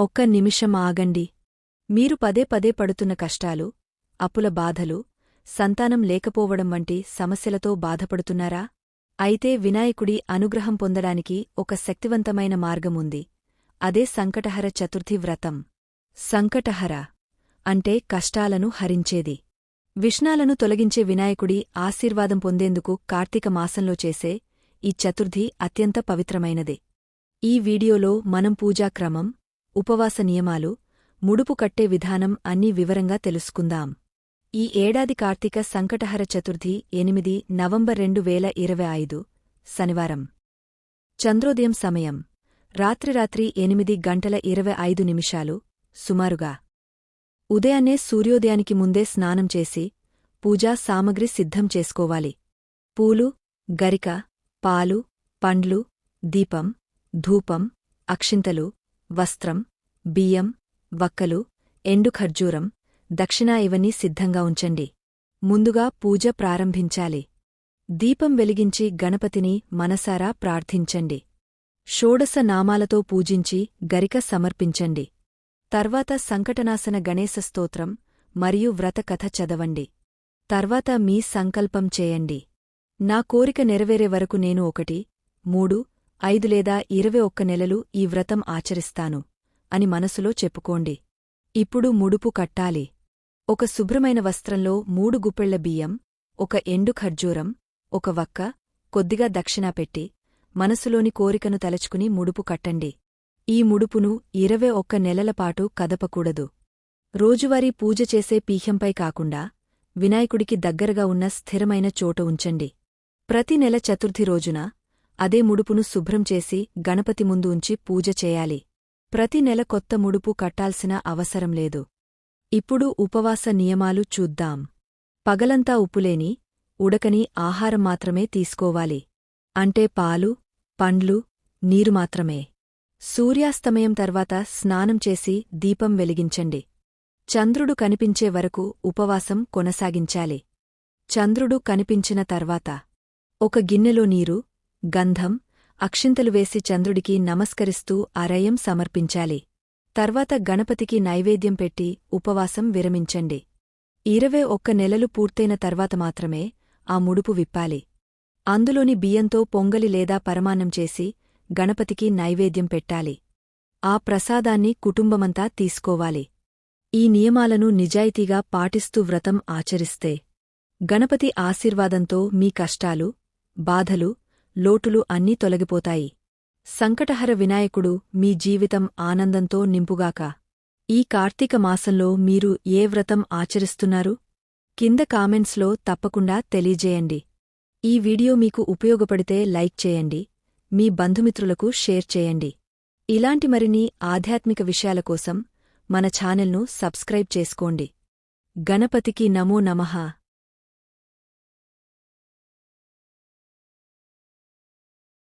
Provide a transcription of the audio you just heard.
ఒక్క నిమిషం ఆగండి. మీరు పదే పదే పడుతున్న కష్టాలు అప్పుల బాధలు సంతానం లేకపోవడం వంటి సమస్యలతో బాధపడుతున్నారా? అయితే వినాయకుడి అనుగ్రహం పొందడానికి ఒక శక్తివంతమైన మార్గముంది అదే సంకటహర చతుర్థి వ్రతం. సంకటహర అంటే కష్టాలను హరించేది. విష్ణాలను తొలగించే వినాయకుడి ఆశీర్వాదం పొందేందుకు కార్తీక మాసంలో చేసే ఈ చతుర్థి అత్యంత పవిత్రమైనది. ఈ వీడియోలో మనం పూజాక్రమం ఉపవాస నియమాలు ముడుపు కట్టే విధానం అన్నీ వివరంగా తెలుసుకుందాం. ఈ ఏడాది కార్తీక సంకటహర చతుర్థి ఎనిమిది నవంబర్ రెండు వేల ఇరవై ఐదు శనివారం. చంద్రోదయం సమయం. రాత్రి రాత్రి ఎనిమిది గంటల ఇరవై ఐదు నిమిషాలు సుమారుగా. ఉదయాన్నే సూర్యోదయానికి ముందే స్నానం చేసి పూజా సామగ్రి సిద్ధం చేసుకోవాలి. పూలు గరిక పాలు పండ్లు దీపం ధూపం అక్షింతలు వస్త్రం బియ్యం వక్కలు ఎండు ఖర్జూరం దక్షిణా ఇవన్నీ సిద్ధంగా ఉంచండి. ముందుగా పూజ ప్రారంభించాలి. దీపం వెలిగించి గణపతిని మనసారా ప్రార్థించండి. షోడశ నామాలతో పూజించి గరిక సమర్పించండి. తర్వాత సంకటనాశన గణేశ స్తోత్రం మరియు వ్రతకథ చదవండి. తర్వాత మీ సంకల్పం చేయండి. నా కోరిక నెరవేరే వరకు నేను ఒకటి మూడు ఐదు లేదా ఇరవై ఒక్క నెలలు ఈ వ్రతం ఆచరిస్తాను అని మనసులో చెప్పుకోండి. ఇప్పుడు ముడుపు కట్టాలి. ఒక శుభ్రమైన వస్త్రంలో మూడు గుప్పెళ్ళ బియ్యం ఒక ఎండు ఖర్జూరం ఒక వక్క కొద్దిగా దక్షిణా పెట్టి మనసులోని కోరికను తలచుకుని ముడుపు కట్టండి. ఈ ముడుపును ఇరవై ఒక్క నెలలపాటు కదపకూడదు. రోజువారీ పూజ చేసే పీహ్యంపై కాకుండా వినాయకుడికి దగ్గరగా ఉన్న స్థిరమైన చోట ఉంచండి. ప్రతి నెల చతుర్థి రోజున అదే ముడుపును శుభ్రం చేసి గణపతి ముందు ఉంచి పూజ చేయాలి. ప్రతి నెల కొత్త ముడుపు కట్టాల్సిన అవసరం లేదు. ఇప్పుడు ఉపవాస నియమాలు చూద్దాం. పగలంతా ఉప్పులేని ఉడకని ఆహారం మాత్రమే తీసుకోవాలి. అంటే పాలు పండ్లు నీరు మాత్రమే. సూర్యాస్తమయం తర్వాత స్నానం చేసి దీపం వెలిగించండి. చంద్రుడు కనిపించే వరకు ఉపవాసం కొనసాగించాలి. చంద్రుడు కనిపించిన తర్వాత ఒక గిన్నెలో నీరు గంధం అక్షింతలు వేసి చంద్రుడికి నమస్కరిస్తూ అరయం సమర్పించాలి. తర్వాత గణపతికి నైవేద్యం పెట్టి ఉపవాసం విరమించండి. ఇరవై ఒక్క నెలలు పూర్తయిన తర్వాత మాత్రమే ఆ ముడుపు విప్పాలి. అందులోని బియ్యంతో పొంగలి లేదా పరమాన్నం చేసి గణపతికి నైవేద్యం పెట్టాలి. ఆ ప్రసాదాన్ని కుటుంబమంతా తీసుకోవాలి. ఈ నియమాలను నిజాయితీగా పాటిస్తూ వ్రతం ఆచరిస్తే గణపతి ఆశీర్వాదంతో మీ కష్టాలు బాధలు లోటులు అన్నీ తొలగిపోతాయి. సంకటహర వినాయకుడు మీ జీవితం ఆనందంతో నింపుగాక. ఈ కార్తీక మాసంలో మీరు ఏ వ్రతం ఆచరిస్తున్నారు? కింద కామెంట్స్లో తప్పకుండా తెలియజేయండి. ఈ వీడియో మీకు ఉపయోగపడితే లైక్ చేయండి. మీ బంధుమిత్రులకు షేర్ చేయండి. ఇలాంటి మరిన్ని ఆధ్యాత్మిక విషయాల కోసం మన ఛానల్ను సబ్స్క్రైబ్ చేసుకోండి. గణపతికి నమో నమః.